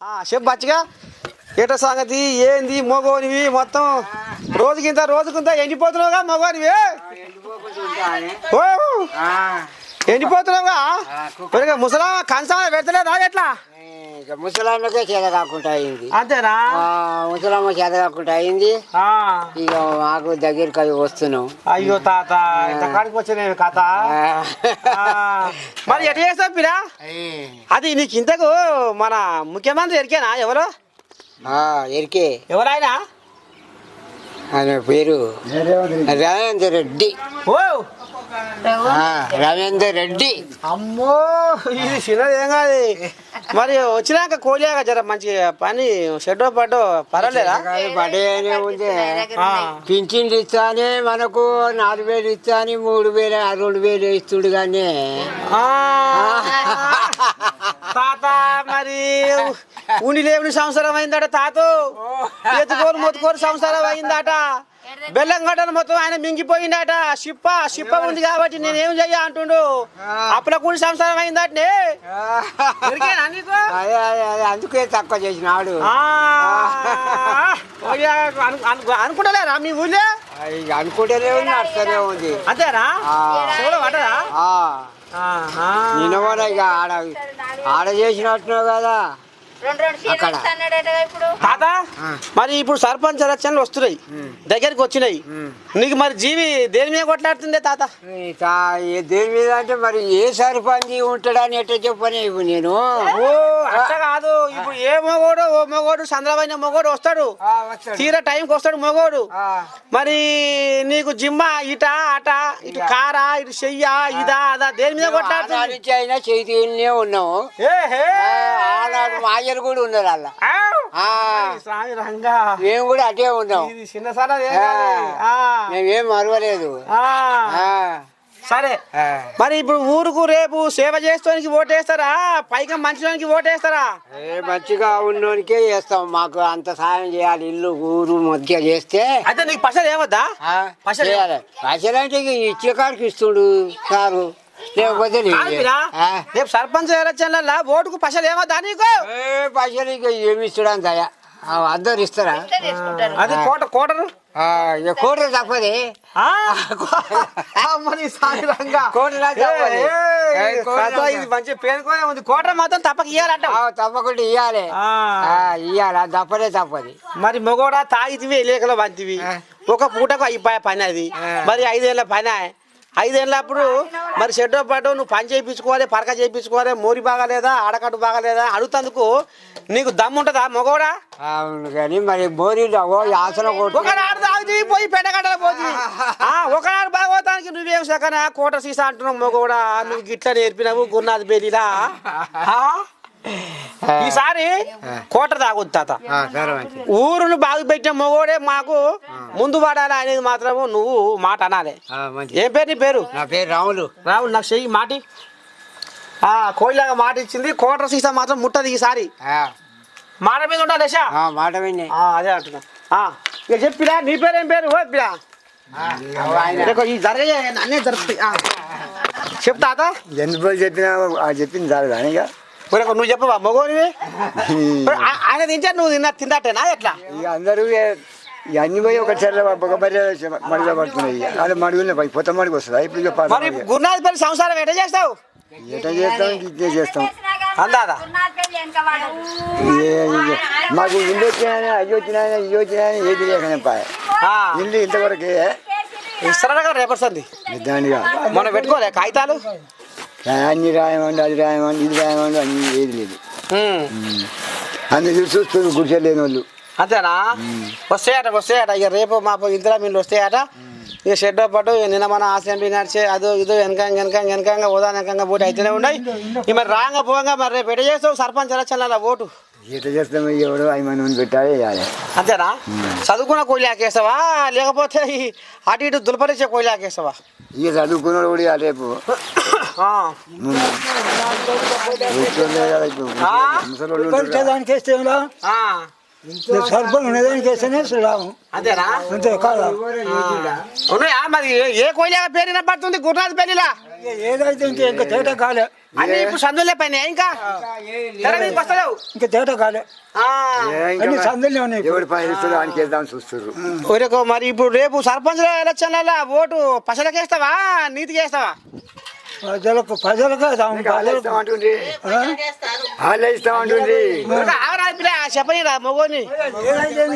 ఆ, చెప్పు బచ్చిగా. ఏట సంగతి ఏంది మగోనివి మొత్తం రోజుకింత రోజుకింత ఎండిపోతున్నావుగా మగోనివి ఓ ఎండిపోతున్నావుగా? ముసలా కంచాల పెడతలేదా ఎట్లా? ఇక ముసలామ్మకే చేత కాకుండా అయింది. అంతేనా? ఆ, ముసలమ్మ చేత కాకుండా అయింది. ఆ, ఇక మాకు దగ్గరికి అవి వస్తున్నాం. అయ్యో తాత ఇంత కాడికి వచ్చిన కథ ఆ, మరి ఎట్లా చేస్తావు పిరా? అది నీకు ఇంతకు మన ముఖ్యమంత్రి ఎరికేనా? ఎవరు? ఆ, ఎరికే. ఎవరైనా ఆయన పేరు రవీందర్ రెడ్డి. రవీందర్ రెడ్డి. అమ్మో ఇది చిన్నది ఏం కాదు. మరి వచ్చినాక కోలియాక జర మంచి పని షెడ్డో పడ్డో పర్వాలేదా? పడేనే ఉంది. పింఛన్లు ఇస్తానే మనకు నాలుగు వేలు ఇస్తాని మూడు వేలు ఆ రెండు వేలు ఇస్తుడు కానీ. ఆ. తాత మరి ఉండి లేవుని సంవత్సరం అయిందట తాత. ఎత్తుకోరు మొత్తుకోరు సంవత్సరం అయిందట. బెల్లం గడ్డను మొత్తం ఆయన మింగిపోయిందట. షిప్ప షిప్ప ఉంది కాబట్టి నేనేం చెయ్య అంటుండు. అప్పుల కూడి సంవత్సరం అయిందటనే. ఎరికేనా నీకు? అదే అదే అదే. అందుకే తక్కువ చేసినాడు. అనుకుంటలేరా మీ ఊళ్ళో? ఇక అనుకుంటూనే ఉంది అంతేనా. నిన్న కూడా ఇక ఆడ ఆడ చేసినట్టున్నావు కదా. అక్కడ. తాత. మరి ఇప్పుడు సర్పంచ్ ఎలక్షన్లు వస్తున్నాయి. దగ్గరికి వచ్చినాయి. నీకు మరి జీవి దేని మీద కొట్లాడుతుందే తాత? దేని మీద అంటే మరి ఏ సరిపంది ఉంటాడని ఎట్ట చెప్పని ఇప్పుడు నేను? అట్లా కాదు. ఇప్పుడు ఏ మగోడు ఓ మగోడు చంద్రబాబు మగోడు వస్తాడు. ఆ, వస్తాడు. తీరా టైంకి వస్తాడు మగోడు. ఆ, మరి నీకు జిమ్మ ఇట అట ఇటు కారా ఇటు చెయ్య ఇదా అదా దేని మీద కొట్లాడుతుంది? అయినా చేతినే ఉన్నాము ఏ హే. మాయలు కూడా ఉన్నారు అలా. స్వామి రంగా. మేము కూడా అటే ఉన్నాం. ఇది చిన్న. ఆ. మేమేం మరవలేదు సరే. మరి ఇప్పుడు ఊరుకు రేపు సేవ చేస్తానికి ఓటేస్తారా? పైగా మంచిదానికి ఓటేస్తారా? ఏ మంచిగా ఉన్నోనికే చేస్తాం. మాకు అంత సాయం చేయాలి. ఇల్లు ఊరు మధ్య చేస్తే. అయితే నీకు పైసలు ఏమద్దా? పైసలు పైసలు అంటే ఇచ్చే కాడికి ఇస్తుడు సారు. లేకపోతే. రేపు సర్పంచ్ ఎలక్షన్ల ఓటుకు పైసలు ఏమద్దా నీకు? ఏ పైసలు ఇక ఏమి ఇస్తుడు అంత అందరు ఇస్తారా? అది కోట కోటరు. కోటరా తప్పది. మంచి పేరుకోనే ఉంది. కోట మాత్రం తప్పక ఇయ్యాలంట. ఆ, తప్పకుండా ఇయ్యాలి. ఇయ్యాలి. తప్పదే తప్పది. మరి మొగోడా తాగితివి లేకలో వంతివి. ఒక పూటకు అయిపోయా పని అది. మరి ఐదేళ్ళ పని. ఐదేళ్ళప్పుడు మరి షెడ్డో పాటు నువ్వు పని చేయించుకోవాలి పరక చేయించుకోవాలి మోరి బాగాలేదా ఆడకట్టు బాగాలేదా అడుగుతందుకు నీకు దమ్ము ఉంటుందా మగోడా? అవును కానీ మరి యాసన కొడుతు ఒకనాడు పోయి పెట్టగడ్డలు పోతుంది. ఒకనాడు భాగవతానికి నువ్వేం సకనా కోట సీసా అంటున్నావు మగోడా. నువ్వు గిట్ల నేర్పినావు గురునాథ్ బేలిలా. ఆ? ఈసారి కోట తాగొద్దు తాత. ఊరును బాగు పెట్టిన మొగోడే మాకు ముందు పడాలి అనేది మాత్రము నువ్వు మాట అనాలి. ఏం పేరు నీ పేరు? నా పేరు రాములు. రావులు నాకు చెయ్యి మాటి. ఆ కోయిలాగా మాట ఇచ్చింది. కోట సీసా మాత్రం ముట్టది ఈసారి. మాట మీద ఉండాలి? ఆ, మాట ఆ అదే అంటున్నా. ఇక చెప్పిరా నీ పేరు ఏం పేరు? ఓపిరా ఆయన. ఈ జరగ అన్నీ జరుగుతాయి. చెప్పు తాత. ఎందుకు చెప్పినా చెప్పింది కానీ ఇక. ఒరేయ్, నువ్వు చెప్పవా మగోనివి. ఆయన తింటే నువ్వు తిన్నా తిందటేనా ఎట్లా? ఇక అందరూ ఇక- ఇక అన్ని పోయి ఒక చెర్ల ఒక బర్రె మడిలో పడుతున్నాయి. ఇక అలా మడుగులే పోయి కొత్త మడికి వస్తుంది? ఇప్పుడు ఇక మరి. గురునాథ్ పెళ్ళి సంసారం ఎట్లా చేస్తావు? ఎట్లా చేస్తాం? ఇట్లా చేస్తాం? అందాదా? ఏ- ఇక మాకు ఇల్లు వచ్చినాయని అయ్యి వచ్చినాయని ఇల్లు వచ్చినాయని ఏది లేకనే పాయ ఆ, ఇల్లు ఇంతవరకే ఇస్తారా కదా రేపడుతుంది దానిగా మొన్న పెట్టుకోలే కాగితాలు? అన్ని రాయమండి అది రాయమండి ఇది రాయమండి అన్ని ఏది లేదు. అన్ని చూస్తుంది గుడిసెలేని వాళ్ళు అంతేనా? వస్తాయట వస్తాయట. ఇక రేపు మా ఇందిరా మీళ్ళు వస్తాయట. ఇక షెడ్ పట్టు నిన్న మన అసెంబ్లీ నడిచే అదో ఇదో వెనక వెనక వెనకంగా ఓదా వెనకంగా పోటీ అయితేనే ఉన్నాయి. ఇక మరి రాంగ పోగా మరి రేపు ఎట చేస్తావు? సర్పంచ్ ఎలక్షన్ల ఓటు. ఎట్లా చేస్తాం? ఎవరు ఐదు మంది ముందు పెట్టాలి అంతేనా? చదువుకున్న కోయిలాకేస్తావా? లేకపోతే అటు ఇటు దులపరిచే కోయిలాకేస్తావా? ఇక చదువుకున్నాడు కూడా ఇక రేపు. సర్పం వేస్తేనే అంతేనా? అంతే కాదా? ఉన్నాయా? మరి ఏ- ఏ కోయిల పేరు పడుతుంది? గురునాథ్ పెళ్ళిలా ఏదైతే ఇంకా ఇంకా తేట కాలే. అన్ని ఇప్పుడు సందులే పైన ఇంకా? తెర మీదకి వస్తలేవు ఇంకా తేట కాలే. ఆ. అన్ని సందులే ఉన్నాయి. ఎవడు పైన ఆయనకి వేద్దామని చూస్తారు మరి ఇప్పుడు రేపు సర్పంచ్ ఎలక్షన్ల ఓటు పసలకి వేస్తావా నీతికి వేస్తావా ప్రజలకు ప్రజలకు ఇస్తామంటుంది వాళ్ళే ఇస్తామంటుంది పిల్ల, చెప్పనీరా మొగోని.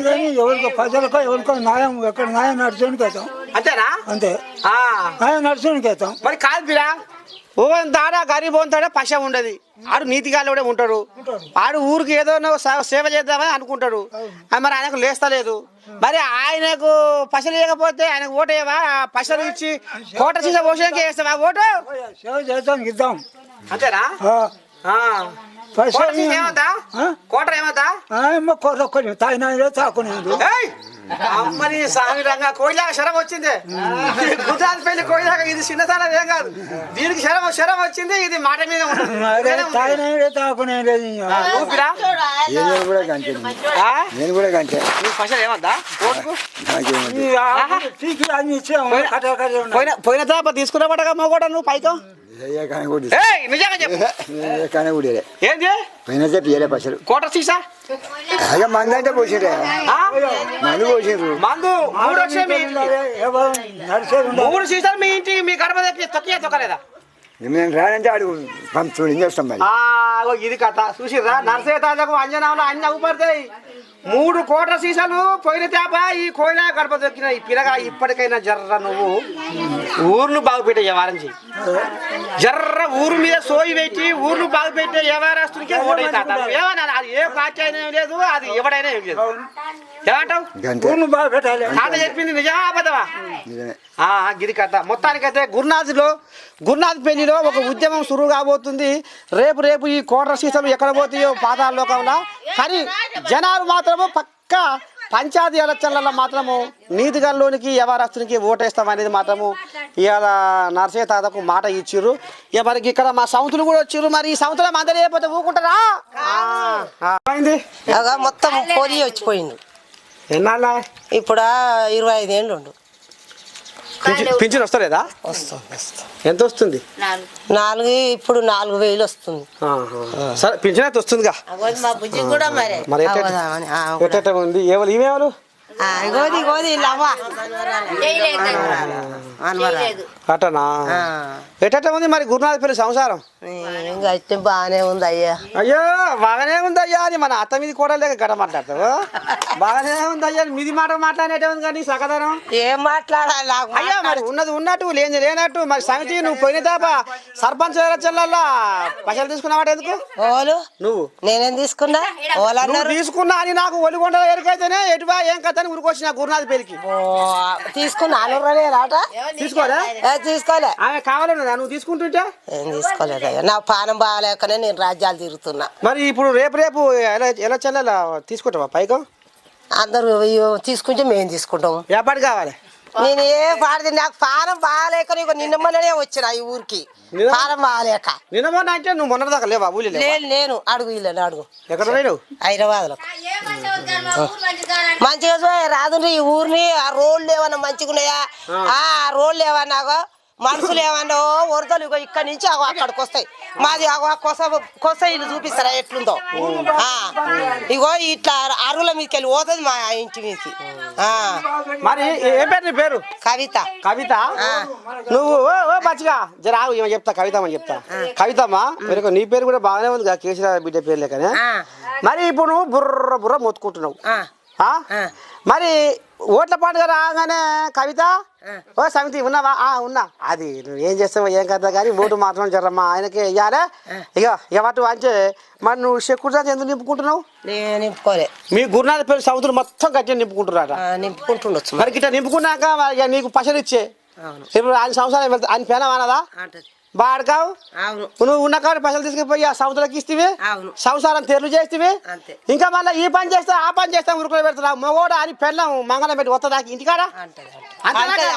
కానీ ఎవరికో ప్రజలకో ఎవరికో న్యాయం ఎక్కడ న్యాయం నడుచునికి వేస్తాం అంతేనా? అంతే. ఆ. న్యాయం నడుచునికి వేస్తాం మరి కాదు పిరా ఓ తాడా గరీబ్ ఉంటాడే పశ ఉండదు. ఆడు నీతిగాళ్ళు కూడా ఉంటాడు ఆడు ఊరికి ఏదో సేవ చేద్దామని అనుకుంటాడు. ఆ మరి ఆయనకు లేస్తలేదు. మరి ఆయనకు పైసలు లేకపోతే ఆయనకు ఓటు వేయవా? పైసలు ఇచ్చి కోట సీసా పోషణకే వేస్తావా ఓటు? సేవ చేద్దాం ఇద్దాం. అంతేనా? ఆ. పైసలు కోట ఏమవుతా? తాగినాడు తాకునేది! అమ్మని సామి రంగా కోయిలాగా శరం వచ్చింది. గుజరాత్ పెళ్ళి కోయిలాగా ఇది చిన్నతనం ఏం కాదు. దీనికి శరం శరం వచ్చింది ఇది మాట మీద ఉంటుంది అరే తాగినాడు తాకునేది ఊపిరా? నేను కూడా కంటే పైసలు ఏమద్దా. పోయిన పోయిన నువ్వు పైకం? నిజంగా. ఏంది పైన పైసలు సీసా అదే మంది అంటే పోసిండే ఆ? మందు పోసిండ్రు మందు మూడు వచ్చే మీ ఇంటికి. మూడు సీసాలు మీ ఇంటికి మీ గడప దగ్గర తొక్కియా తొక్కలేదా మేము రానంటే అడుగు ఏం చేస్తాం మరి ఇది కథ చూసిర్రా నర్సయ్య తాజాకు అంజనాలు అన్ని అవ్వబడతాయి మూడు కోట్ల సీసాలు పోయిన తేప ఈ కోయిల గడప దొక్కిన ఈ పిల్లగా ఇప్పటికైనా జర్ర నువ్వు. ఊర్లు బాగు పెట్టే వ్యవహారించి జర్ర ఊరు మీద సోయి పెట్టి ఊర్లు బాగు పెట్టే వ్యవహారస్తునికే ఓటైతే ఏమన్నా అది ఏ పార్టీ అయినా ఏం లేదు అది ఎవడైనా ఏం లేదు. ఏమంటావు? ఊరును బాగా పెట్టాలి తాత చెప్పింది నిజమా అబద్ధమా? గిరి కథ. మొత్తానికైతే గురునాథ్లో గురునాథ్ పెళ్ళిలో ఒక ఉద్యమం సురువు కాబోతుంది. రేపు రేపు ఈ కోట్ర సీసాలు ఎక్కడ పోతాయో పాతాల లోకంలో. కానీ జనాలు మాత్రము పక్క పంచాయతీ ఎలక్షన్లలో మాత్రము నీతిగల్లోనికి ఎవరస్తునికి ఓటేస్తామనేది మాత్రము ఇవాళ నరసయ్య తాతకు మాట ఇచ్చిర్రు. ఇక మనకి ఇక్కడ మా సౌతులు కూడా వచ్చిర్రు. మరి ఈ సౌతులు అందరూ లేకపోతే ఊకుంటారా మొత్తం పోలి వచ్చిపోయిండు ఎన్నాళ్ళ? ఇప్పుడు ఇరవై ఐదు ఏళ్ళు ఉండు. పింఛన్ వస్తలేదా? వస్తుంది ఎంత వస్తుంది? నాలుగు. నాలుగు ఇప్పుడు నాలుగు వేలు వస్తుంది. సరే పింఛన్ అయితే వస్తుందిగా. అవ్వదు మా బుజ్జి కూడా మరి. మరి ఎట్ట- ఉంది? చేయలేదు చేయలేదు అట్టనా ఎట్ట ఉంది మరి గురునాథ్ పెళ్ళి సంసారం? బాగానే ఉంది అయ్యా అయ్యో బాగానే ఉంది అయ్యా అని మన అత్త మీది కూడా లేక గడ మాట్లాడతావు బాగానే ఉంది అయ్యా మీది మాట మాట్లాడేటే ఉంది కానీ సకదనం ఏం మాట్లాడాలి అయ్యా మరి ఉన్నది ఉన్నట్టు లేని లేనట్టు మరి సమితి నువ్వు పోయిన దాప సర్పంచ్ ఎలక్షన్లల్లో పైసలు తీసుకున్నావాట ఎందుకు ఓలు నువ్వు. నేనేం తీసుకున్నా ఓలు నువ్వు అన్నారు తీసుకున్నా అని నాకు ఒలిగొండ ఎరికైతేనే ఎటువా ఏం కథ అని ఉరికొచ్చిన గురునాథ్ ఓ, తీసుకున్నా ఏ, తీసుకోలే ఆమె కావాలన్నదా నువ్వు తీసుకుంటుంటే ఏం తీసుకోలేదు అయ్యా నా పానం బాగాలేకనే నేను రాజ్యాలు తిరుగుతున్నా. మరి ఇప్పుడు రేపు రేపు ఎలా ఎలా చెల్లెలా? తీసుకుంటావా పైకం? అందరూ తీసుకుంటే మేము తీసుకుంటాము ఎప్పటి కావాలి. నేను ఏ పాడది నాకు పానం బాగాలేక నీకు నిన్న మొన్ననే వచ్చిన ఈ ఊరికి. పానం బాగాలేక. నిన్న మొన్న అంటే నువ్వు మొన్న దాకా లేవా? లేవా? నేను నేను అడుగు ఇల్లు అడుగు. ఎక్కడ పోయినావు హైదరాబాద్లో మంచిగా రాదుండ్రి ఈ ఊరిని ఆ రోడ్లు ఏమన్నా మంచిగా ఉన్నాయా ఆ రోడ్లు ఏమన్నా మనుషులు ఏమన్నా వరదలు ఇగో ఇక్కడి నుంచి అక్కడికి వస్తాయి. మాది కొస కొస ఇల్లు చూపిస్తారా ఎట్లుందో? ఇగో ఇట్లా అరువుల మీదకి వెళ్ళి పోతుంది మా ఇంటి మీదకి మరి ఏ పేరు నీ పేరు? కవిత. కవిత? నువ్వు ఓ ఓ బచ్చిగా జర ఆగు ఏమో చెప్తా కవితమ్మని చెప్తా. కవితమ్మా మరి నీ పేరు కూడా బాగానే ఉంది కదా కేసీఆర్ బిడ్డ పేరు లేకనే మరి ఇప్పుడు నువ్వు బుర్ర బుర్ర మొత్తుకుంటున్నావు. మరి ఓట్ల పండుగ రాగానే కవిత ఓ సమితి ఉన్నావా? ఆ ఉన్నా. అది నువ్వు ఏం చేస్తావో ఏం కదా కానీ ఓటు మాత్రం జరమ్మా. ఆయనకే ఇయ్యాలే. ఇక ఎవరు అంటే మరి నువ్వు సెక్యూరిటీ ఎందుకు నింపుకుంటున్నావు? నేను నింపుకోలే. మీ గురునాథ పేరు సముద్రం మొత్తం గట్టిగా నింపుకుంటున్నారట ఆ, నింపుకుంటుండొచ్చు మరి. గిట్ట నింపుకున్నాక నీకు పైసలు ఇచ్చే ఇప్పుడు ఆయన సంవత్సరాలు ఆయన పేన బాడకావు నువ్వు ఉన్న కాడ పైసలు తీసుకుపోయి ఆ సంవత్సరాలకి ఇస్తే. సంసారం తెరలు చేస్తే. ఇంకా మళ్ళీ ఈ పని చేస్తా ఆ పని చేస్తా ఉరుకులు పెడతా మొగోడు అని పెళ్ళం మంగళం పెట్టి వస్తుందా ఇంటికాడ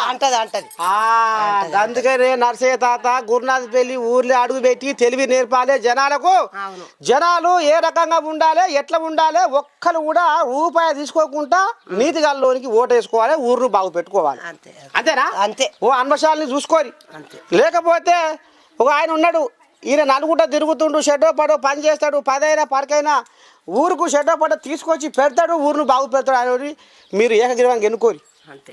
అంటది అందుకనే నర్సయ్య తాత గురునాథ్ పెళ్ళి ఊర్లో అడుగు పెట్టి తెలివి నేర్పాలి జనాలకు. జనాలు ఏ రకంగా ఉండాలి ఎట్లా ఉండాలి ఒక్కరు కూడా రూపాయి తీసుకోకుండా నీతి గల్లోనికి ఓటు వేసుకోవాలి ఊర్ను బాగు పెట్టుకోవాలి. అంతే అంతేనా? అంతే. ఓ అన్వశాలని చూసుకోరి. లేకపోతే ఒక ఆయన ఉన్నాడు ఈయన నలుగుంట తిరుగుతుండు షెడ్డో పడో పని చేస్తాడు పదైనా పరకైనా ఊరుకు షెడ్డో పడో తీసుకొచ్చి పెడతాడు ఊరును బాగు పెడతాడు అని మీరు ఏకగ్రీవంగా ఎన్నుకోరి. అంతే.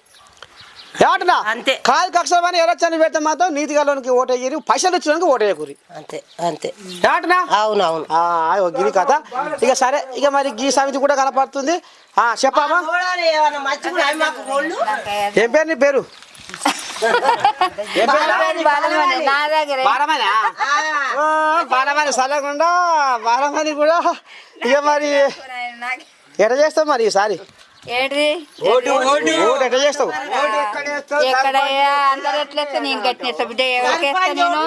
ఏమంటున్నా? అంతే. కాదు కక్షమని ఎలక్షన్ పెడితే మాత్రం నీతి గల్లోనికి ఓటు వేయరు పైసలు ఇచ్చినానికి ఓటు వేయకూరి. అంతే అంతే. ఏమంటున్నా? అవును అవును. గిరి కథ. ఇక సరే ఇక మరి గీ సమితి కూడా కనపడుతుంది. ఆ చెప్పామా? ఏం పేరు నీ పేరు? ఏం పేరు? నా దగ్గర. బాలమణి? ఓ, బాలమణి సలకుండా బాలమణి కూడా. ఇక మరి ఎట్ట చేస్తావు మరి ఈసారి? ఏంటి? చేస్తావు? అందరు ఎట్లేస్తా నేను కట్టినేస్తా బిడ్డ నేను?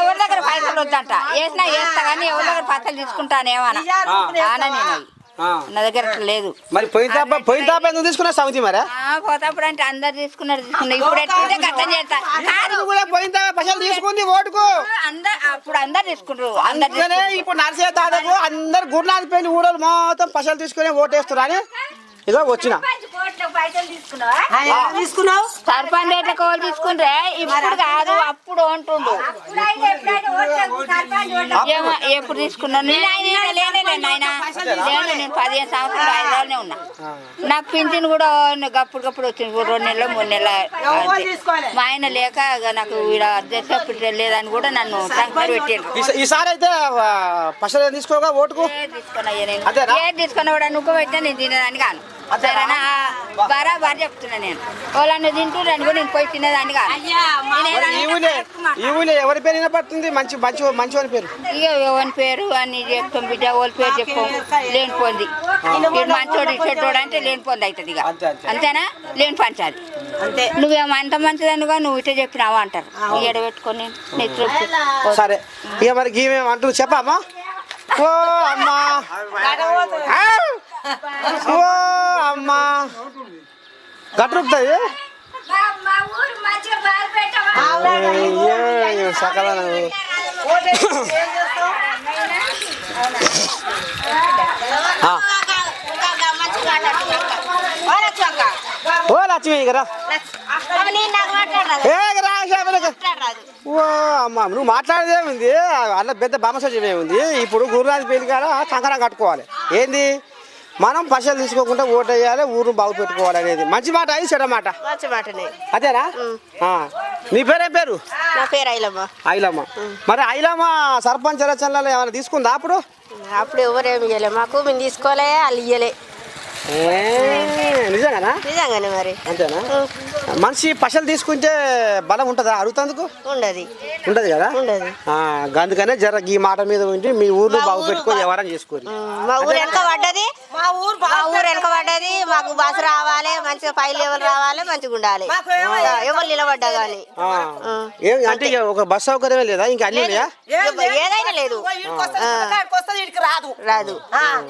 ఎవరి దగ్గర పైసలు వద్దంట. వేసినా వేస్తా కానీ ఎవరి దగ్గర పైసలు తీసుకుంటానేమన్నా ఆనా నేను. నా దగ్గర అట్లా లేదు. మరి పోయిన తాప పోయిన తాప ఎందుకు తీసుకున్నా సమితి మరి? పోతాప్పుడు అంటే అందరు తీసుకున్నారు తీసుకున్నారు. ఇప్పుడు ఎట్లయితే గట్టం చేస్తా. కాదు, నువ్వు కూడా పోయిన తాప పైసలు తీసుకుంది ఓటుకు. అందరు అప్పుడు అందరు తీసుకుంటారు అందరు ఇప్పుడు నరసయ్య తాతకు అందరు గురునాథ్ పెళ్ళి ఊడలు మొత్తం పైసలు తీసుకుని ఓటేస్తున్నారు అని ఇదో వచ్చిన. తీసుకున్నావు? సర్పంచ్ ఎట్లా కోలు తీసుకుంటే ఇప్పుడు కాదు అప్పుడు అంటుండు. ఎప్పుడు తీసుకున్నాను నేను పదిహేను సంవత్సరాలు హైదరాబాద్నే ఉన్నా. నాకు పింఛన్ కూడా గప్పుడు గప్పుడు వచ్చింది. రెండు నెలలు మూడు నెలలు. మా ఆయన లేక నాకు ఈడ అధ్యక్ష లేదని కూడా నన్ను టంకర్ పెట్టారు ఈస- ఈసారి అయితే తీసుకోగా ఓటుకు? ఏది తీసుకున్నా తీసుకున్నా కూడా నువ్వు పెట్టినా నేను తినేదాన్ని కాను సరేనా బరాబర్ చెప్తున్నా నేను. వాళ్ళని తింటున్నాను కూడా పోయి తినేదాన్ని ఊళ్ళే ఎవరి పేరు వినపడుతుంది? మంచి మంచి మంచి పేరు. ఇక ఎవరి పేరు అని చెప్తాం బిడ్డ వాళ్ళ పేరు చెప్తాం లేనిపోంది మంచోడు చెడ్డోడు అంటే లేనిపోంది అవుతుంది ఇక. అంతే, అంతే. అంతేనా? లేని పంచాలి అంతే. నువ్వేమో అంత మంచిదనుగా నువ్వు ఇట్లా చెప్పినావా అంటారు. ఎడ పెట్టుకొని నెత్తి సరే. ఇక మరి గీమేం అంటూ చెప్పమ్మా ఓ అమ్మా! ఓ అమ్మా. గట్రుకుతుంది సకల ఓ లక్ష్మి కదా ఏ రా ఓ అమ్మ నువ్వు మాట్లాడేదేముంది అలా పెద్ద బామసజ్యం ఏముంది? ఇప్పుడు గురురాజు పెళ్ళి కాడ కంకణం కట్టుకోవాలి. ఏంది? మనం పైసలు తీసుకోకుండా ఓటు వేయాలి ఊరు బాగు పెట్టుకోవాలి అనేది మంచి మాట అది చెడ్డ మాట. మంచి మాటనే. అదేనా? ఆ. నీ పేరేం పేరు? నా పేరు ఐలమ్మ. ఐలమ్మ. మరి ఐలమ్మ సర్పంచ్ ఎలక్షన్లలో ఏమైనా తీసుకుందా అప్పుడు? అప్పుడు ఎవరేమి ఇయ్యలే. మాకు మేము తీసుకోలే వాళ్ళు ఇయ్యలే. నిజంగానా? నిజంగానే మరి. అంతేనా? మనిషి పైసలు తీసుకుంటే బలం ఉంటుందా? అడుగుతందుకు ఉండదు. ఉండదు కదా? ఉండదు. ఆ, అందుకనే జర ఈ మాట మీద ఉండి మీ ఊర్లో బాగు పెట్టుకొని ఎవరైనా చేసుకోరు మా ఊరు వెనక పడ్డది. మా ఊరు మా ఊరు వెనక పడ్డది. మాకు బస్సు రావాలి మంచిగా పై లెవెల్ రావాలి మంచిగా ఉండాలి. ఎవరు నిలబడ్డా కానీ అంటే ఒక బస్ సౌకర్యమే లేదా? ఇంకా అన్ని ఏదైనా లేదు. రాదు. రాదు.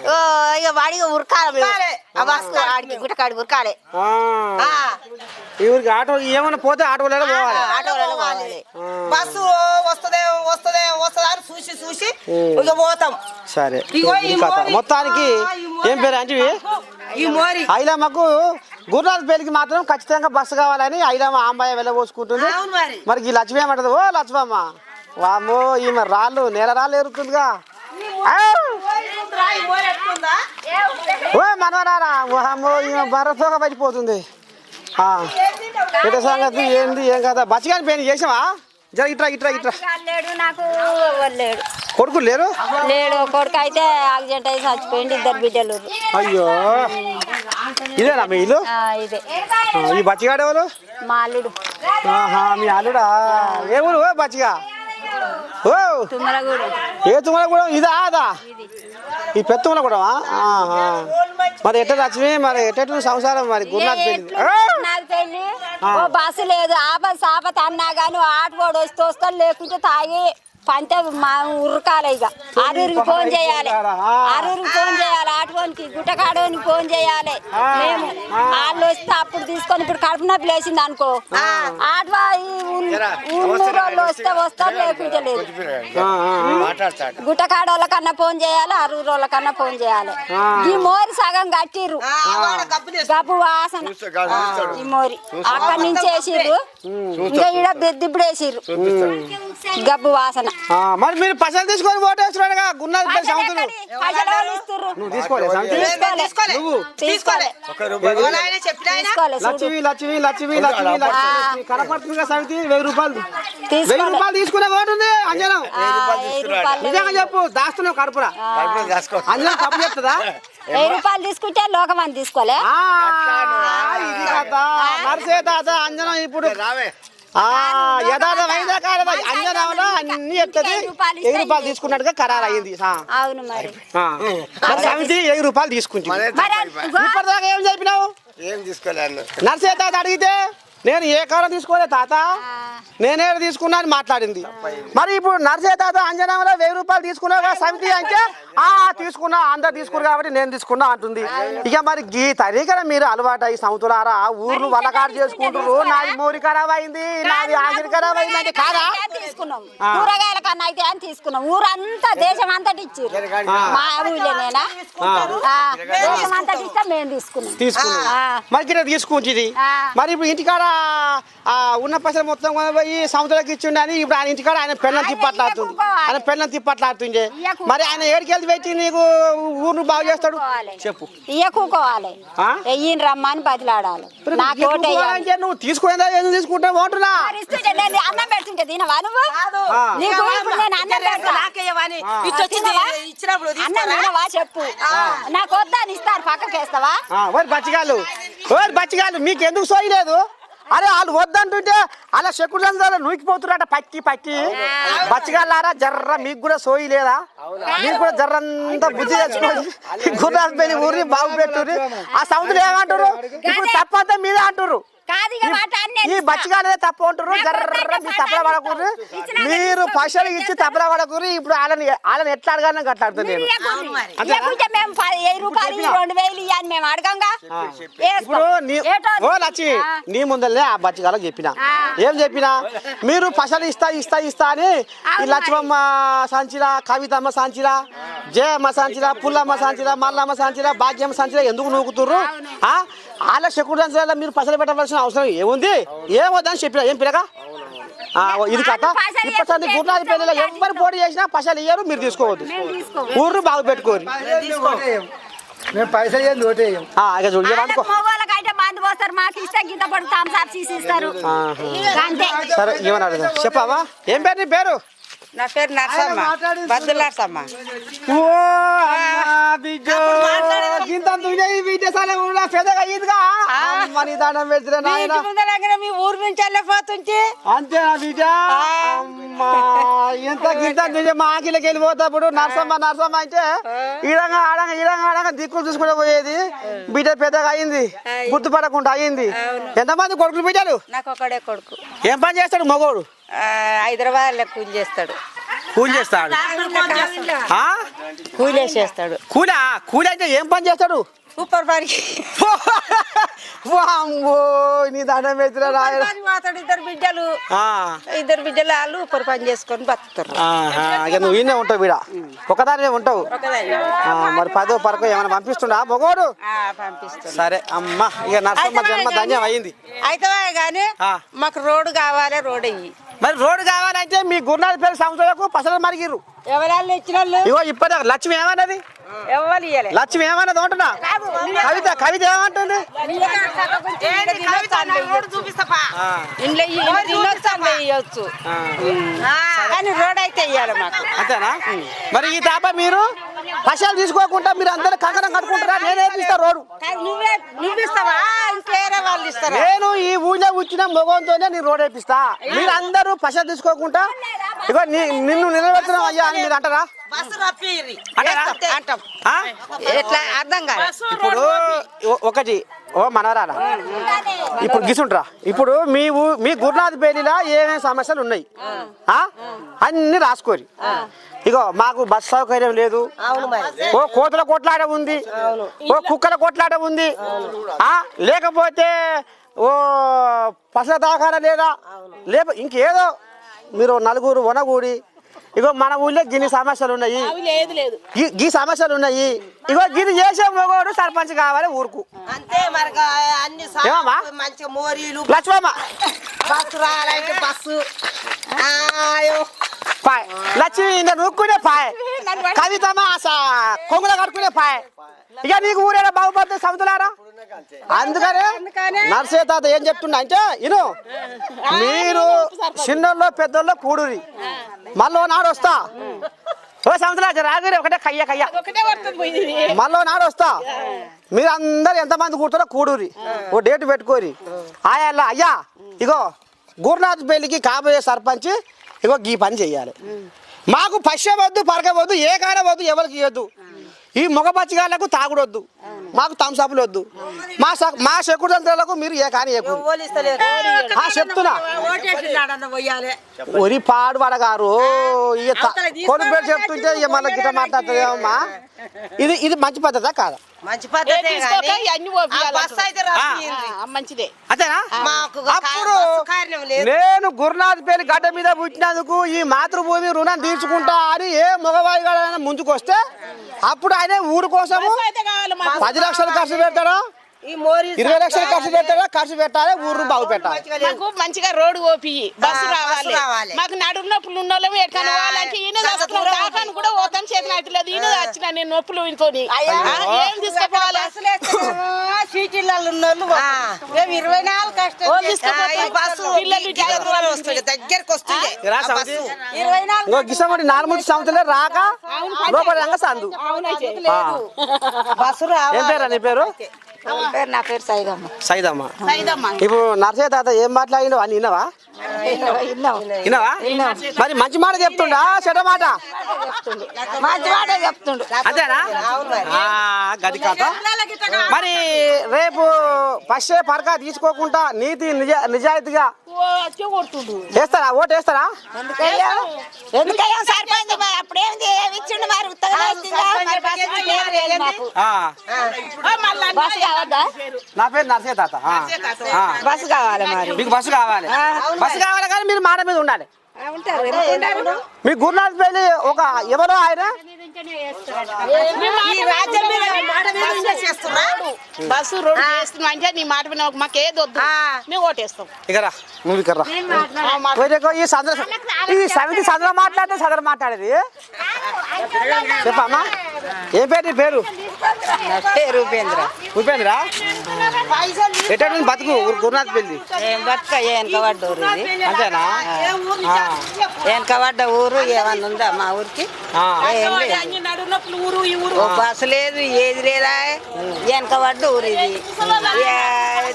ఓ, ఇక వాడిగా ఉరకాలి ఆడికి గుట్టకాడి ఉరకాలి ఆ. ఈ ఊరికి ఆటో ఏమైనా పోతే ఆటోలో పోవాలి. ఆటోలలో పోవాలి. బస్సు వస్తుందే వస్తుందే వస్తుందా అని చూసి చూసి ఇక పోతాం. సరే. మొత్తానికి ఏం పేరు అంటే ఈ మోరి. ఐలమ్మకు గురునాథ్ పేరుకి మాత్రం ఖచ్చితంగా బస్సు కావాలని ఐలమ్మ ఆంబాయ వెళ్ళబోసుకుంటుంది. మరి. ఈ లక్ష్మి ఏమంటది ఓ లక్ష్మమ్మ వామ్మో ఈమె రాళ్ళు నేల రాళ్ళు ఎరుగుతుందిగా ఆవ్! ఈ మోరి ఎట్లుందా ఓ ఈమె బర్రతోగా పడిపోతుంది. ఇట సంగతి ఏంది ఏం కదా బచ్చిగాని పేరు చేసావా? జర ఇట్రా ఇట్రా ఇట్రా. లేడు నాకు ఎవరు లేడు కొడుకులు లేరు? లేడు కొడుకు అయితే యాక్సిడెంట్ అయి చచ్చిపోయింది ఇద్దరు బిడ్డలు. అయ్యో. ఇదేనా మీ ఇల్లు? ఆ, ఇదే. ఈ బచ్చిగాడు ఎవరు మా అల్లుడు. ఆహా మీ అల్లుడా? ఏ ఊరు ఓ బచ్చిగా? ఓ! ఏ తుమ్మల కూడా ఇదా అదా? ఈ పెద్ద తుమ్మల కూడా మరి ఎట్ట లక్ష్మి? మరి ఎట్ట సంసారం? మరి గురునాథ్ బస్సు లేదు. ఆపత్ సాపత్ అన్నా కానీ ఆటోడు వస్తే వస్తాడు. లేకుంటే తాగి పంట మా ఉరకాలి ఇక. అరూరికి ఫోన్ చేయాలి. అరూరికి ఫోన్ చేయాలి ఆటోనికి గుట్టకాడోనికి ఫోన్ చేయాలి. మేము వాళ్ళు వస్తే అప్పుడు తీసుకొని ఇప్పుడు కడుపు నొప్పి లేచింది అనుకో. ఆటో ఈ ఊళ్ళో వాళ్ళు వస్తే వస్తారు లేకుంటే లేదు గుట్టకాడ వాళ్ళకన్నా ఫోన్ చేయాలి అరూరు వాళ్ళకన్నా ఫోన్ చేయాలి. ఈ మోరి సగం కట్టిర్రు. గబ్బు వాసన. ఈ మోరి. అక్కడి నుంచి వేసిర్రు. ఇంకా ఈడ దిప్పుడు వేసిర్రు. గబ్బు వాసన. ఆ, మరి మీరు పైసలు తీసుకొని ఓటేస్తున్నాడుగా తీసుకోలే. తీసుకోలే తీసుకోలే. లక్ష్మి లక్ష్మి లక్ష్మి లక్ష్మి లక్ష్మి కనపడుతుందిగా సమితి వెయ్యి రూపాయలు తీసుకోలే. వెయ్యి రూపాయలు తీసుకునే అంజనం నిజంగా చెప్పు దాస్తున్నావు కడుపురా అంజనం తప్పు చెప్తుందా వెయ్యి రూపాయలు తీసుకుంటే తీసుకోలే ఇది కథ నర్సే తాత అంజనం ఇప్పుడు అంజనంలో అన్ని చెప్తుంది వెయ్యి రూపాయలు తీసుకున్నట్టుగా ఖరారు అయింది ఆ. అవును మరి. సమితి వెయ్యి రూపాయలు తీసుకుంటుంది. ఇప్పటిదాకా ఏం చెప్పినావు? ఏం తీసుకోలేను నర్సే తాత అడిగితే నేను ఏ కాలం తీసుకోలే తాత? నేనే తీసుకున్నా అని మాట్లాడింది. మరి ఇప్పుడు నర్సే తాత అంజనంలో వెయ్యి రూపాయలు తీసుకున్నావు కదా సమితి అంటే? ఆ తీసుకున్నా అందరు తీసుకున్నారు కాబట్టి నేను తీసుకున్నా అంటుంది. ఇక మరి ఈ తరీకన మీరు అలవాటు అయ్యి సంవత్సరారా ఊర్లు వలకాడు చేసుకుంటారు నాది మోరి ఖరాబ్ అయింది నాది ఆఖరి ఖరాబ్ అయింది అంటే కాదా తీసుకున్నాం. కూరగాయల కన్నా అయితే అని తీసుకున్నాం. ఊరంతా దేశం అంతటి ఇచ్చారు మా ఊళ్ళోనేనా ఆ, దేశం అంతటి ఇస్తే మేము తీసుకున్నాం. తీసుకున్నా. ఆ. మరి గిట్ట తీసుకుంటుంది ఆ. మరి ఇప్పుడు ఇంటికాడ ఆ, ఉన్న పైసలు మొత్తం పోయి సంవత్సరాలకి ఇచ్చిండు అని ఇప్పుడు ఆయన ఇంటికాడ ఆయన పెళ్ళని తిప్పట్లాడుతుంది. ఆయన పెళ్ళని తిప్పట్లాడుతుండే. ఇయ్యకు. మరి ఆయన ఏడికెళ్ళి పెట్టి నీకు ఊరును బాగు చేస్తాడు. చెప్పు. ఇయ్య కూకోవాలి ఆ? ఎయ్యిని రమ్మని. అంటే నువ్వు తీసుకునేదా ఎందుకు తీసుకుంటావు అంటున్నా అన్నం పెడుతుంటే తినవా నువ్వు. నీకు ఇప్పుడు నేను అన్నం? ఇచ్చినప్పుడు అన్నం చెప్పు. నాకు వద్దా అని ఇస్తారు పక్కకి వేస్తావా ఆ, ఓరి బచ్చిగాళ్ళు. ఓరి బచ్చిగాళ్ళు మీకు ఎందుకు సోయలేదు అరే వాళ్ళు వద్దంటుంటే అలా శకులందరూ నూకిపోతున్నారట పక్కి పక్కి బచ్చిగాళ్ళారా? జర్ర మీకు కూడా సోయి లేదా? మీకు కూడా జర్రంతా బుద్ధి తెచ్చుకోండి గుర్రాలు పెళ్ళి ఊరిని బాగు పెట్టుర్రి. ఆ సముద్రం ఏమంటారు ఇప్పుడు తప్పంతా మీదే అంటారు కాదు ఇక మాట అన్నీ ఈ బచ్చిగాలే తప్పు అంటారు జర్ర మీరు తప్పల పడకూరు మీరు పైసలు ఇచ్చి తప్పల పడకూరు ఇప్పుడు వాళ్ళని వాళ్ళని ఎట్లా అడగాలని గట్లా అడుగుతాను నేను అంతేనా? ఇవ్వకుంటే మేము ప- వెయ్యి రూపాయలు ఈ రెండు వేలు ఇవ్వని మేము అడగంగా? వేస్తాం. ఇప్పుడు నీ ఓ లచ్చి. నీ ముందరనే ఆ బచ్చిగాలకు చెప్పిన. ఏం చెప్పినా? మీరు పసలు ఇస్తా ఇస్తా ఇస్తా అని ఈ లక్ష్మమ్మ సంచిరా కవితమ్మ సంచిరా జయమ్మ సంచిరా పుల్లమ్మ సంచిరా మల్లమ్మ సంచిరా భాగ్యమ్మ సంచిరా ఎందుకు నూకుతుర్రు? ఆ? వాళ్ళ శకుడు సంచిరాల మీరు పసలు పెట్టవలసిన అవసరం ఏముంది? ఏమొద్దని చెప్పిన ఏం పిల్లగా ఇది కథ. పసలు ఇప్పుడు గురునాథ్ పెళ్ళిలో ఎవరు పోటీ చేసినా పసలు ఇయ్యరు మీరు తీసుకోవద్దు. మేము తీసుకోం ఊరు బాగు పెట్టుకోరు. మేము పైసలు అంతే. సరే ఏమన్నా చెప్పావా? ఏం పేరు నీ పేరు? నా పేరు నర్సమ్మ. బద్దుల నర్సమ్మ. మీ ఊరు నుంచి వెళ్ళిపోతుంటే. అంతేనా బిడ్డ? ఎంత గింత మా ఆకిలకి వెళ్ళిపోతాప్పుడు నర్సమ్మ నర్సమ్మ అంటే ఈడంగా ఆడంగా ఈడంగా ఆడంగా దిక్కులు చూసుకుంటూ పోయేది. బిడ్డ పెద్దగా అయింది గుర్తుపడకుండా అయింది ఎంతమంది కొడుకులు బిడ్డలు? నాకు ఒకడే కొడుకు. ఏం పని చేస్తాడు మగోడు? హైదరాబాద్లో కూలి చేస్తాడు. కూలి చేస్తాడు? ఆ? కూలే చేస్తాడు. కూలా కూలి? అంటే ఏం పని చేస్తాడు? సూపర్ పనికి. వామ్మో నీ దండం పెట్టిన పని పోతాడు ఇద్దరు బిడ్డలు. ఇద్దరు బిడ్డలు వాళ్ళు ఉప్పర్ పని చేసుకొని బతుకుతారు ఇక నువ్వు ఈయనే ఉంటావు వీడ? ఒకదానివే ఉంటావు? ఆ, మరి పదో పరకో ఏమైనా పంపిస్తుండా? మొగోడు? సరే అమ్మ ఇక నరసమ్మ జన్మ ధన్యం అయింది అయితే కానీ ఆ. మాకు రోడ్డు కావాలి రోడ్ అయ్యి. మరి రోడ్డు కావాలంటే మీ గురునాథ్ పేరు సంవత్సరాలకు పసలు మరిగిర్రు. ఎవరు ఇచ్చిన ఇగో ఇప్పటి లక్ష్మి ఏమన్నది? ఎవరు ఇయ్యలే? లక్ష్మి ఏమన్నది అంటున్నా? కవిత కవిత ఏమంటుంది? ఇవ్వచ్చు. కానీ రోడ్ అయితే మాకు. అంతేనా? మరి ఈ తాప మీరు? పైసలు తీసుకోకుండా మీరు అందరూ కంకణం కట్టుకుంటారా? నేనే రోడ్డు. వాళ్ళు ఇస్తారా? నేను ఈ ఊళ్ళో వచ్చిన మొగంతోనే నేను రోడ్ వేపిస్తా. మీరు అందరూ పైసలు తీసుకోకుండా ఇగో నీ- నిన్ను నిలబెడుతున్నాం అయ్యా అని మీరు అంటారా? అర్థం కాదు ఇప్పుడు ఒకటి ఓ మనవరాలా? ఇప్పుడు గిసుంట్రా ఇప్పుడు మీ మీ గురునాథ్ పేరిలా ఏమేమి సమస్యలు ఉన్నాయి? ఆ? అన్ని రాసుకోరి. ఇగో మాకు బస్ సౌకర్యం లేదు. ఓ కోతల కొట్లాట ఉంది. ఓ కుక్కల కొట్లాట ఉంది. ఆ లేకపోతే ఓ పసల దాఖాన లేదా? లేక ఇంకేదో మీరు నలుగురు వనగూడి ఇగో మన ఊళ్ళో గిన్ని సమస్యలు ఉన్నాయి ఈ- ఈ సమస్యలు ఉన్నాయి ఇగో గిది చేసే మగోడు సర్పంచ్ కావాలి ఊరుకు. గా- లక్ష్మమ్మ! బస్సు. పాయ్ లక్ష్మి నేను నూక్కునే పాయ్ కవితమ్మ కొంగుల కట్టుకునే పాయ్ ఇక నీకు ఊరేనా బాగుపడుతుంది సముద్రారా అందుకనే నర్సే తాత ఏం చెప్తున్నా అంటే ఇను మీరు చిన్నోళ్ళు పెద్దోళ్ళు కూడురి మళ్ళీ నాడు వస్తా ఓ సంవత్సరాలు రాగిరి ఒకటే కయ్య కయ్య మళ్ళీ నాడు వస్తా మీరు అందరు ఎంతమంది కూర్చున్నా కూడురి ఓ డేట్ పెట్టుకోరి ఆయా అయ్యా ఇగో గురునాథ్ పెళ్ళికి కాబోయే సర్పంచ్ ఇగో ఈ పని చెయ్యాలి. మాకు పశ్చిమ వద్దు పరగవద్దు ఏ కాడ వద్దు ఎవరికి ఇవ్వద్దు ఈ మగ పచ్చిగాళ్ళకు తాగుడొద్దు మాకు తంసపులు వద్దు. మా మా శకుడంతులకు మీరు ఏ కాని చెప్తున్నా. ఒరి పాడు పడగారు ఇక త- కొను పేరు చెప్తుంటే ఇక మళ్ళీ గిట్ట మాట్లాడుతుందేమమ్మా? ఇది ఇది మంచి పద్ధతా కాదా? మంచి పద్ధతే గాని ఆ బస్సు అయితే రప్పిర్రి మంచిదే. అంతేనా మాకు అప్పుడు బస్సు కార్యం లేదు. నేను గురునాథ్ పేరు గడ్డ మీద పుట్టినందుకు ఈ మాతృభూమి రుణం తీర్చుకుంటా అని ఏ మగవాయి గాడైనా ముందుకు వస్తే అప్పుడు ఆయన ఊరు కోసము పది లక్షలు ఖర్చు పెడతాడా? ఇరవై లక్షలు ఖర్చు పెట్టాడా ఖర్చు పెట్టాలి? ఊరు బాగు పెట్టాలి? మాకు మంచిగా రోడ్డు ఓపి బస్సు రావాలి. మాకు నడుము నొప్పులు ఉన్న వాళ్ళం ఎట్లా పోవాలంటే ఈయన దాకాను కూడా పోతాం చేతిని అట్లేదు ఈయన వచ్చిన నేను నొప్పులు ఇంతోని ఏం తీసుకుపోవాలి? సీటీలలో ఉన్న మేము ఇరవై నాలుగు కష్టం ఈ దగ్గరకు వస్తుంది రా. ఇరవై నాలుగు నాలుగు సంవత్సరాలు రాక? లోపల రంగ సందు. బస్సు పేరా నీ పేరు? పేరు నా పేరు సైదమ్మ. సైదమ్మ. సైదమ్మ. ఇప్పుడు నర్సయ్య తాత ఏం మాట్లాడినావు అని విన్నావా? విన్నాం విన్నావా మరి మంచి మాట చెప్తుండా. చెడ్డ మాట. మంచి మాట చెప్తుండు. అంతేనా ఆ, గది కథ మరి రేపు పశ్చే పరక తీసుకోకుండా నీతి నిజ నిజాయితీగా వేస్తారా? ఓటు వేస్తారా? ఎందుకయ్యా? ఎందుకయ్యా? సర్పంచ్ ఇచ్చిండు మరి? నా పేరు నర్సయ్య తాత. బస్సు కావాలి మరి. మీకు బస్సు కావాలి. బస్సు కావాలి. కానీ మీరు మాట మీద ఉండాలి. మీ గురునాథ్ పెళ్ళి ఒక ఎవరో ఆయన? బస్సు రోడ్డు చేస్తున్నాం? అంటే నీ మాట విన మాకు ఏది వద్దు. ఆ. మేము ఓటేస్తాం. ఇక రా నువ్వు ఇక్కడ రా. పోయినాకో ఈ సందర ఈ సమితి సందర మాట్లాడితే సందర మాట్లాడేది? చెప్పమ్మా. ఏం పేరు నీ పేరు? పేరు ఉపేంద్ర. ఉపేంద్ర? ఉంది బతుకు? గురునాథ్ పెళ్ళి ఏం బతుక ఊరు ఇది. అంతేనా? ఆ, వెనక పడ్డ ఊరు ఏమన్నా ఉందా మా ఊరికి. ఏం బస్సు లేదు ఏది లేదా వెనక పడ్డ ఊరు ఇది? ఏ,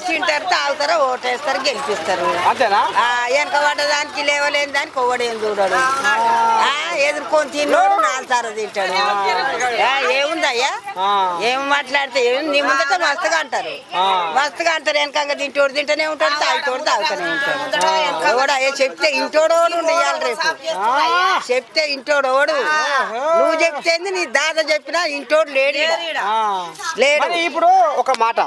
తింటారు తాగుతారు ఓటేస్తారు గెలిపిస్తారు. అంతేనా? ఆ వెనక పడ్డ దానికి లేవలేని దానికి ఒకడేం చూడడు. ఆ, ఎదుర్కొని తిన్నోడు నాలుగు తింటాడు. ఏముందయ్యా. ఏం మాట్లాడితే ఏం? నీ ముందట మస్తుగా అంటారు. మస్తుగా అంటారు వెనకంగా తింటోడు తింటూనే ఉంటాడు తాగుతోడు తాగుతూనే ఉంటాడు. ఎవడా ఏ చెప్తే ఇంటోడు ఉండియాలి రేపు చెప్తే ఇంటోడు ఓడు. నువ్వు చెప్తేంది నీ దాద చెప్పినా ఇంటోడు లేడు ఈడ. ఆ. లేడు. మరి ఇప్పుడు ఒక మాట.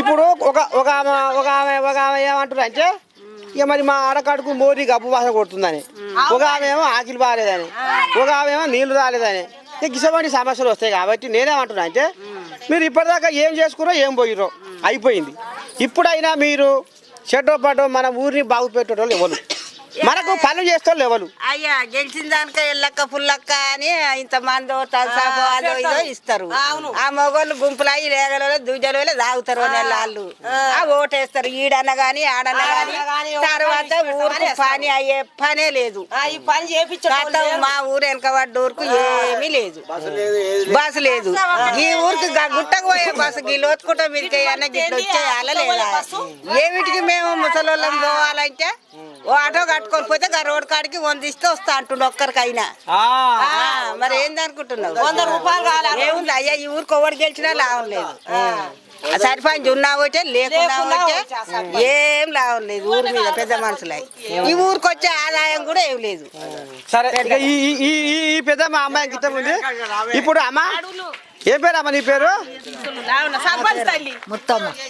ఇప్పుడు ఒక ఒక ఆమె ఒక ఆమె ఒక ఆమె ఏమంటారు అంటే ఇక మరి మా ఆడకాడుకు మోరీ గబ్బు వాసన కొడుతుందని. ఒక ఆమె ఏమో ఆకిలి బాగాలేదని ఒక ఆమె ఏమో నీళ్ళు రాలేదని. ఇక ఇటువంటి సమస్యలు వస్తాయి కాబట్టి నేనేమంటున్నా అంటే మీరు ఇప్పటిదాకా ఏం చేసుకురో ఏం పోయిరో అయిపోయింది. ఇప్పుడైనా మీరు చెడ్డో పడ్డో మన ఊరిని బాగు పెట్టేటోళ్ళు ఎవరు? మనకు పనులు చేస్తారు ఎవరు? అయ్యా గెలిచిన దానిక ఎల్లక్క పుల్లక్క అని ఇంత మందో తలసాపో అదో ఇదో ఇస్తారు. ఆ మొగోళ్ళు గుంపులు అయ్యి లేగలో దుజలో తాగుతారు నెల వాళ్ళు ఆ. ఓటేస్తారు ఈడన్న గాని ఆడన్న గాని. తర్వాత ఊరికి పని అయ్యే పనే లేదు. పని చేపించడం మా ఊరు వెనక పడ్డ ఊరుకు ఏమీ లేదు. బస్సు లేదు. ఈ ఊరికి గుట్టకు పోయే బస్సు గీ లోతుకుంట అన్న గిట్ల వచ్చేయాల లేదా ఏమిటికి మేము ముసలోళ్ళం పోవాలంటే ఓ ఆటో కట్టుకొని పోతే గా రోడ్ కాడికి వందిస్తే వస్తా అంటుండు ఒక్కరికైనా. ఆ, ఆ, మరి ఏంది అనుకుంటున్నావు వంద రూపాయలు కావాలి ఏముంది అయ్యా ఈ ఊరికి ఎవరు గెలిచినా లాభం లేదు. ఆ. సర్పంచ్ ఉన్నా ఒకటే లేకున్నా ఒకటే ఏం లాభం లేదు ఊరి మీద పెద్ద మనుషులై. ఈ ఊరికి వచ్చే ఆదాయం కూడా ఏం లేదు. సరే ఈ పెద్ద మా అమ్మాయి ఉంది ఇప్పుడు అమ్మ? ఏ పేరు అమ్మ నీ పేరు?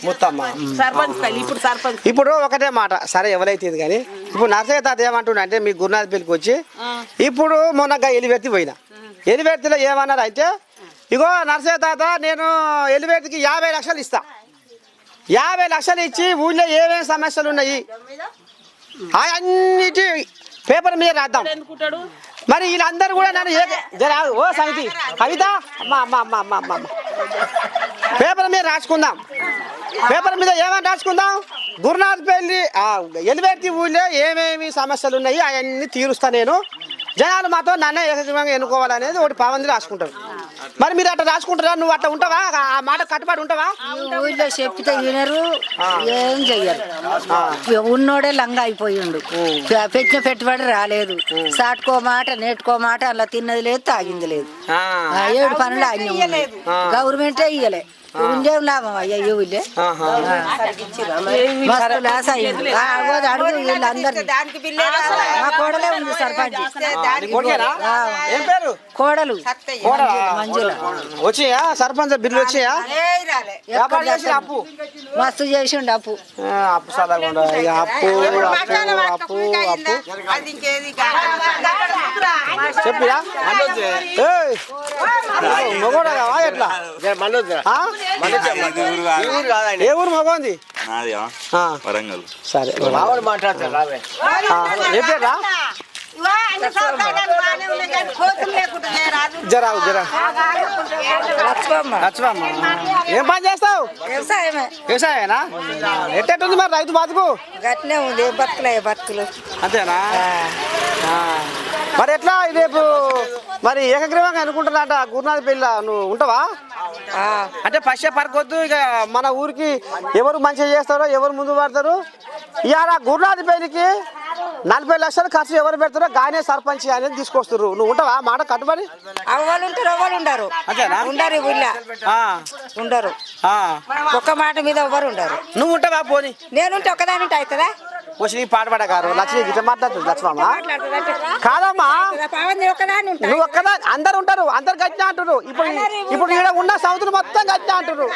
ముత్తమ్మ. ఇప్పుడు సర్పంచ్. ఇప్పుడు ఒకటే మాట. సరే ఎవరైతే ఇది కానీ ఇప్పుడు నర్సయ్య తాత ఏమంటున్నా అంటే మీ గురునాథ్ పెళ్ళికి వచ్చి ఇప్పుడు మొన్న ఎలివేర్తి పోయినా. ఎలివేర్తిలో ఏమన్నారు అంటే ఇగో నర్సయ్య తాత నేను ఎలివేర్తికి యాభై లక్షలు ఇస్తా. యాభై లక్షలు ఇచ్చి ఊళ్ళో ఏమేమి సమస్యలు ఉన్నాయి? అన్నిటి పేపర్ మీద రాద్దాం. మరి వీళ్ళందరూ కూడా నన్ను ఏ ఓ సంగతి కవిత అమ్మ అమ్మ అమ్మ అమ్మ అమ్మ అమ్మ. పేపర్ మీద రాసుకుందాం. పేపర్ మీద ఏమని రాసుకుందాం? గురునాథ్ పెళ్ళి ఎలివేర్తి ఊళ్ళో ఏమేమి సమస్యలు ఉన్నాయి అవన్నీ తీరుస్తా నేను. జనాలు మాతో నన్నే ఏకగ్రీవంగా ఎన్నుకోవాలనేది ఒకటి పావంది రాసుకుంటారు. మరి మీరు అట్లా రాసుకుంటారా? నువ్వు అట్లా ఉంటావా? ఆ మాట కట్టుబడి ఉంటావా? ఊళ్ళో చెప్తే వినరు ఏం చెయ్యరు. ఉన్నోడే లంగా అయిపోయిండు. పెట్టిన పెట్టుబడి రాలేదు. సాటుకో మాట నేర్చుకో మాట అలా తిన్నది లేదు తాగింది లేదు. ఏడు పనులు ఆయన గవర్నమెంటే ఇయ్యలే. ఉండేం లాభం అయ్యా లాస్ అడుగు వీళ్ళందరినీ మా కోడలే ఉంది సర్పంచ్ కోడలు? మంజుల వచ్చియా బిల్లు వచ్చియా అప్పు మస్తు చేసిండు అప్పు అప్పు అప్పు అప్పు అప్పు చెప్పిరా ఏయ్, మగోడా కావా ఎట్లా ఆ? ఏ ఊరు మగోంది నాది ఆ, వరంగల్. సరే ఆ, ఏ పేరా జరా జరా. లక్ష్మమ్మ. ఏం పని చేస్తావు? వ్యవసాయమే. వ్యవసాయనా ఎట్టెట్టుంది మరి రైతు బతుకు? గట్నే ఉంది బతుకులే బతుకులు. అంతేనా? ఆ. మరి ఎట్లా రేపు మరి ఏకగ్రీవంగా అనుకుంటున్నాట గురునాథ్ పెళ్ళ నువ్వు ఉంటావా? అంటే పశ్చ పరకొద్దు ఇక మన ఊరికి ఎవరు మంచిగా చేస్తారో ఎవరు ముందు పడతారు? ఇవాళ గురునాథ్ పెళ్ళికి నలభై లక్షలు ఖర్చు ఎవరు పెడతారో గానే సర్పంచ్ అనేది తీసుకొస్తారు నువ్వు ఉంటావా? మాట కట్టుబడి? అవ్వలు ఉంటారు అవ్వలు ఉండరు. ఉండరు ఊళ్ళో ఉండరు. ఆ. ఒక్క మాట మీద ఎవ్వరు ఉండరు. నువ్వు ఉంటావా పోని? నేనుంటే ఒక్కదాని ఉంటే అవుతుందా? వచ్చి నీ పాట పాడగారు లక్ష్మి గిట్ట మాట్లాడుతుంది లక్ష్మమ్మ? కాదమ్మా. నువ్వు ఒక్కదా అందరు ఉంటారు అందరు గట్టిన అంటారు ఇప్పుడు ఇప్పుడు ఈడ ఉన్న సౌతులు మొత్తం గట్టిన అంటారు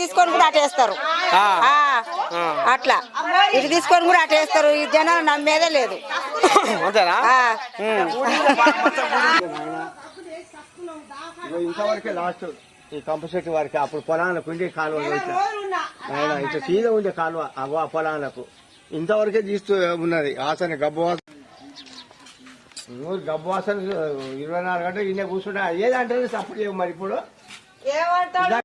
తీసుకొని కూడా అటేస్తారు ఆ. ఆ, అట్లా. ఇటు తీసుకొని కూడా అటేస్తారు ఈ జనాలు నమ్మేదే లేదు. అంతేనా? ఆ. ఇంతవరకే లాస్ట్. ఈ కంప చెట్టు వారికి అప్పుడు పొలాలకు ఉండే కాలువ ఆయన ఇట్లా సీదా ఉండే కాలువ ఆ పొలాలకు. ఇంతవరకే తీస్తూ ఉన్నది. ఆసన గబ్బు వాసన గబ్బు వాసన ఇరవై నాలుగు గంటలు ఇన్నే కూర్చుంటా ఏదంటే సపోర్ట్ చేయవు మరి ఇప్పుడు.